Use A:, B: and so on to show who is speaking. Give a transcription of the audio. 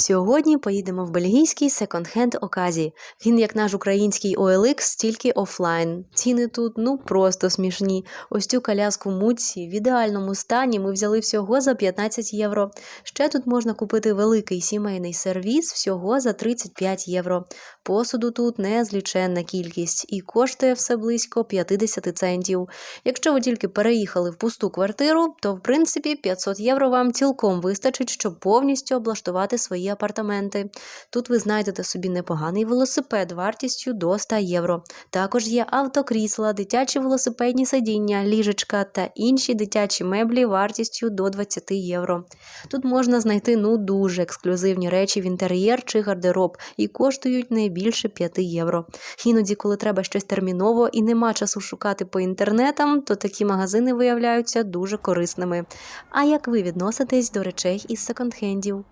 A: Сьогодні поїдемо в бельгійський секонд-хенд Оказі. Він, як наш український OLX, тільки офлайн. Ціни тут ну просто смішні. Ось цю коляску Муці в ідеальному стані ми взяли всього за 15 євро. Ще тут можна купити великий сімейний сервіс всього за 35 євро. Посуду тут незліченна кількість і коштує все близько 50 центів. Якщо ви тільки переїхали в пусту квартиру, то в принципі 500 євро вам цілком вистачить, щоб повністю облаштувати свої апартаменти. Тут ви знайдете собі непоганий велосипед вартістю до 100 євро. Також є автокрісла, дитячі велосипедні сидіння, ліжечка та інші дитячі меблі вартістю до 20 євро. Тут можна знайти ну дуже ексклюзивні речі в інтер'єр чи гардероб і коштують не більше 5 євро. Іноді, коли треба щось терміново і нема часу шукати по інтернетам, то такі магазини виявляються дуже корисними. А як ви відноситесь до речей із секонд-хендів?